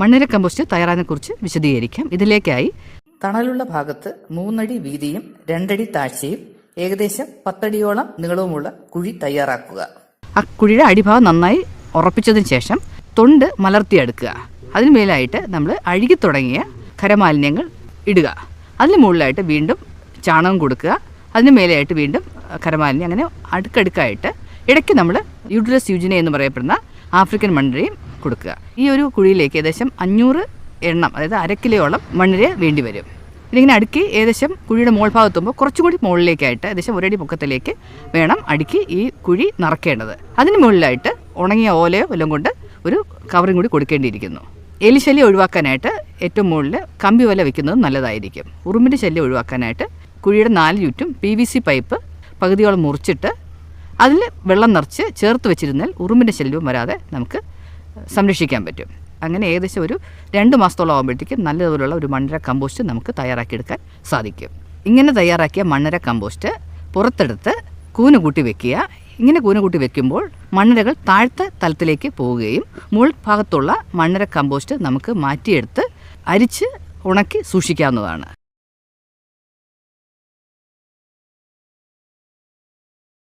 മണ്ണിര കമ്പോസ്റ്റ് തയ്യാറാകുന്നതിനെക്കുറിച്ച് വിശദീകരിക്കാം. ഇതിലേക്കായി തണലുള്ള ഭാഗത്ത് മൂന്നടി വീതിയും രണ്ടടി താഴ്ചയും ഏകദേശം പത്തടിയോളം നീളവുമുള്ള കുഴി തയ്യാറാക്കുക. ആ കുഴിയുടെ അടിഭാഗം നന്നായി ഉറപ്പിച്ചതിന് ശേഷം തൊണ്ട് മലർത്തിയെടുക്കുക. അതിന് മേലായിട്ട് നമ്മൾ അഴുകി തുടങ്ങിയ ഖരമാലിന്യങ്ങൾ ഇടുക. അതിന് മുകളിലായിട്ട് വീണ്ടും ചാണകം കൊടുക്കുക. അതിന് മേലെയായിട്ട് വീണ്ടും ഖരമാലിന്യം അങ്ങനെ അടുക്കടുക്കായിട്ട് ഇടയ്ക്ക് നമ്മൾ യൂട്രസ് യൂജിന എന്ന് പറയപ്പെടുന്ന ആഫ്രിക്കൻ മണ്ണിരയും കൊടുക്കുക. ഈ ഒരു കുഴിയിലേക്ക് ഏകദേശം അഞ്ഞൂറ് എണ്ണം അതായത് അര കിലോയോളം മണ്ണിര വേണ്ടി വരും. ഇതിങ്ങനെ അടുക്കി ഏകദേശം കുഴിയുടെ മോൾ ഭാഗത്തുമ്പോൾ കുറച്ചും കൂടി മുകളിലേക്കായിട്ട് ഏകദേശം ഒരടി പൊക്കത്തിലേക്ക് വേണം അടുക്കി ഈ കുഴി നിറക്കേണ്ടത്. അതിന് മുകളിലായിട്ട് ഉണങ്ങിയ ഓലയോ വല്ലതും കൊണ്ട് ഒരു കവറും കൂടി കൊടുക്കേണ്ടിയിരിക്കുന്നു. എലിശല്യം ഒഴിവാക്കാനായിട്ട് ഏറ്റവും മുകളിൽ കമ്പി വല വെക്കുന്നത് നല്ലതായിരിക്കും. ഉറുമ്പിന്റെ ശല്യം ഒഴിവാക്കാനായിട്ട് കുഴിയുടെ നാല് ചുറ്റും പി വി സി പൈപ്പ് പകുതിയോളം മുറിച്ചിട്ട് അതിൽ വെള്ളം നിറച്ച് ചേർത്ത് വെച്ചിരുന്നാൽ ഉറുമ്പിന്റെ ശല്യവും വരാതെ നമുക്ക് സംരക്ഷിക്കാൻ പറ്റും. അങ്ങനെ ഏകദേശം ഒരു രണ്ട് മാസത്തോളം ആകുമ്പോഴത്തേക്കും നല്ലതുപോലുള്ള ഒരു മണ്ണര കമ്പോസ്റ്റ് നമുക്ക് തയ്യാറാക്കിയെടുക്കാൻ സാധിക്കും. ഇങ്ങനെ തയ്യാറാക്കിയ മണ്ണര കമ്പോസ്റ്റ് പുറത്തെടുത്ത് കൂന് കൂട്ടി വെക്കുക. ഇങ്ങനെ കൂന് കൂട്ടി വെക്കുമ്പോൾ മണ്ണരകൾ താഴ്ത്ത തലത്തിലേക്ക് പോവുകയും മുൾ ഭാഗത്തുള്ള മണ്ണര കമ്പോസ്റ്റ് നമുക്ക് മാറ്റിയെടുത്ത് അരിച്ച് ഉണക്കി സൂക്ഷിക്കാവുന്നതാണ്.